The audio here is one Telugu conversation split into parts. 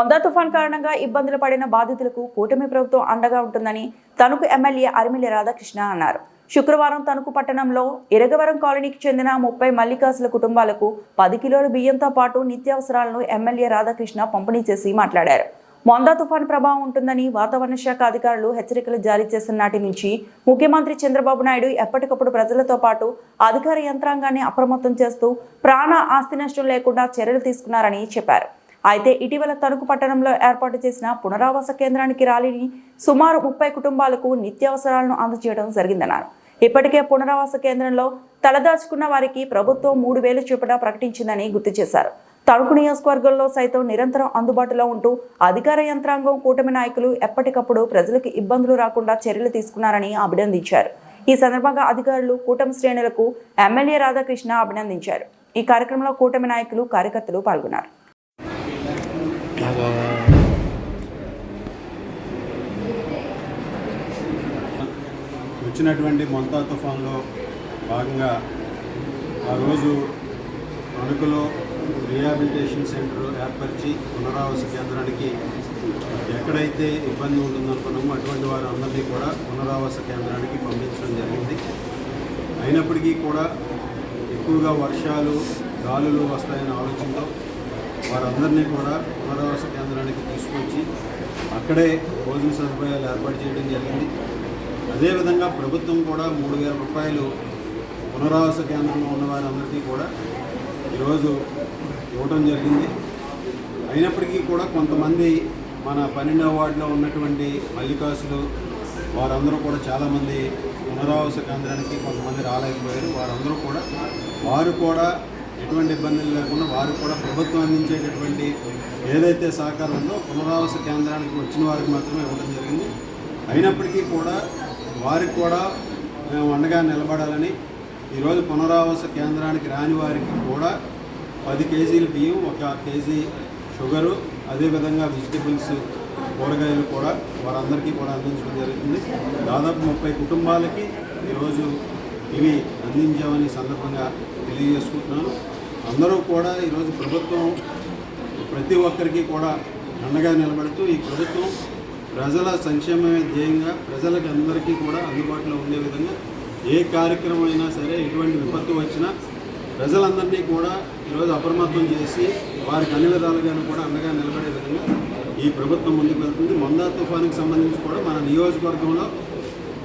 వందా తుఫాన్ కారణంగా ఇబ్బందులు పడిన బాధితులకు కూటమి ప్రభుత్వం అండగా ఉంటుందని తణుకు ఎమ్మెల్యే అరిమిలి రాధాకృష్ణ అన్నారు. శుక్రవారం తణుకు పట్టణంలో ఇరగవరం కాలనీకి చెందిన ముప్పై మల్లికాసుల కుటుంబాలకు పది కిలోల బియ్యంతో పాటు నిత్యావసరాలను ఎమ్మెల్యే రాధాకృష్ణ పంపిణీ చేసి మాట్లాడారు. మొందా తుఫాన్ ప్రభావం ఉంటుందని వాతావరణ శాఖ అధికారులు హెచ్చరికలు జారీ చేసిన నాటి నుంచి ముఖ్యమంత్రి చంద్రబాబు నాయుడు ఎప్పటికప్పుడు ప్రజలతో పాటు అధికార యంత్రాంగాన్ని అప్రమత్తం చేస్తూ ప్రాణ ఆస్తి నష్టం లేకుండా చర్యలు తీసుకున్నారని చెప్పారు. అయితే ఇటీవల తణుకు పట్టణంలో ఏర్పాటు చేసిన పునరావాస కేంద్రానికి ర్యాలీని సుమారు ముప్పై కుటుంబాలకు నిత్యావసరాలను అందజేయడం జరిగిందన్నారు. ఇప్పటికే పునరావాస కేంద్రంలో తలదాచుకున్న వారికి ప్రభుత్వం మూడు వేలు చొప్పున ప్రకటించిందని గుర్తు చేశారు. తణుకు నియోజకవర్గంలో సైతం నిరంతరం అందుబాటులో ఉంటూ అధికార యంత్రాంగం కూటమి నాయకులు ఎప్పటికప్పుడు ప్రజలకు ఇబ్బందులు రాకుండా చర్యలు తీసుకున్నారని అభినందించారు. ఈ సందర్భంగా అధికారులు కూటమి శ్రేణులకు ఎమ్మెల్యే రాధాకృష్ణ అభినందించారు. ఈ కార్యక్రమంలో కూటమి నాయకులు కార్యకర్తలు పాల్గొన్నారు. వచ్చినటువంటి మొంతా తుఫాన్లో భాగంగా ఆ రోజు అణుకులో రిహాబిలిటేషన్ సెంటర్ ఏర్పరిచి పునరావాస కేంద్రానికి ఎక్కడైతే ఇబ్బంది ఉంటుందనుకున్నామో అటువంటి వారు అందరినీ కూడా పునరావాస కేంద్రానికి పంపించడం జరిగింది. అయినప్పటికీ కూడా ఎక్కువగా వర్షాలు గాలులు వస్తాయనే ఆలోచనతో వారందరినీ కూడా పునరావాస కేంద్రానికి తీసుకొచ్చి అక్కడే భోజన సదుపాయాలు ఏర్పాటు చేయడం జరిగింది. అదేవిధంగా ప్రభుత్వం కూడా మూడు వేల రూపాయలు పునరావాస కేంద్రంలో ఉన్న వారందరికీ కూడా ఈరోజు ఇవ్వడం జరిగింది. అయినప్పటికీ కూడా కొంతమంది మన పన్నెండవ వార్డులో ఉన్నటువంటి మల్లికాసులు వారందరూ కూడా చాలామంది పునరావాస కేంద్రానికి కొంతమంది రాలేకపోయారు. వారందరూ కూడా వారు కూడా ఎటువంటి ఇబ్బందులు లేకుండా వారు కూడా ప్రభుత్వం అందించేటటువంటి ఏదైతే సహకారం ఉందో పునరావాస కేంద్రానికి వచ్చిన వారికి మాత్రమే ఇవ్వడం జరిగింది. అయినప్పటికీ కూడా వారికి కూడా మేము అండగా నిలబడాలని ఈరోజు పునరావాస కేంద్రానికి రాని వారికి కూడా పది కేజీలు బియ్యం ఒక కేజీ షుగరు అదేవిధంగా వెజిటబుల్స్ కూరగాయలు కూడా వారందరికీ కూడా అందించడం జరుగుతుంది. దాదాపు ముప్పై కుటుంబాలకి ఈరోజు ఇవి అందించామని సందర్భంగా తెలియజేసుకుంటున్నాను. అందరూ కూడా ఈరోజు ప్రభుత్వం ప్రతి ఒక్కరికి కూడా అండగా నిలబడుతూ ఈ ప్రభుత్వం ప్రజల సంక్షేమమే ధ్యేయంగా ప్రజలకు అందరికీ కూడా అందుబాటులో ఉండే విధంగా ఏ కార్యక్రమం అయినా సరే ఎటువంటి విపత్తు వచ్చినా ప్రజలందరినీ కూడా ఈరోజు అప్రమత్తం చేసి వారికి అన్ని విధాలుగాను కూడా అండగా నిలబడే విధంగా ఈ ప్రభుత్వం ముందుకు వెళ్తుంది. మందా తుఫానికి సంబంధించి కూడా మన నియోజకవర్గంలో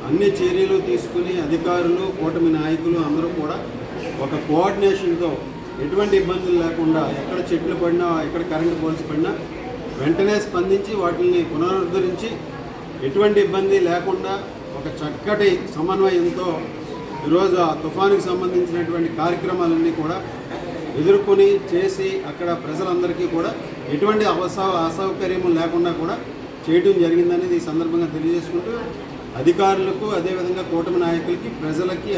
అన్ని చర్యలు తీసుకుని అధికారులు కూటమి నాయకులు అందరూ కూడా ఒక కోఆర్డినేషన్తో ఎటువంటి ఇబ్బందులు లేకుండా ఎక్కడ చెట్లు పడినా ఎక్కడ కరెంటు పోల్స్ పడినా వెంటనే స్పందించి వాటిని పునరుద్ధరించి ఎటువంటి ఇబ్బంది లేకుండా ఒక చక్కటి సమన్వయంతో ఈరోజు ఆ తుఫానుకి సంబంధించినటువంటి కార్యక్రమాలన్నీ కూడా ఎదుర్కొని చేసి అక్కడ ప్రజలందరికీ కూడా ఎటువంటి అవస అసౌకర్యం లేకుండా కూడా చేయడం జరిగిందనేది ఈ సందర్భంగా తెలియజేసుకుంటూ అధికారులకు అదేవిధంగా కూటమి నాయకులకి ప్రజలకి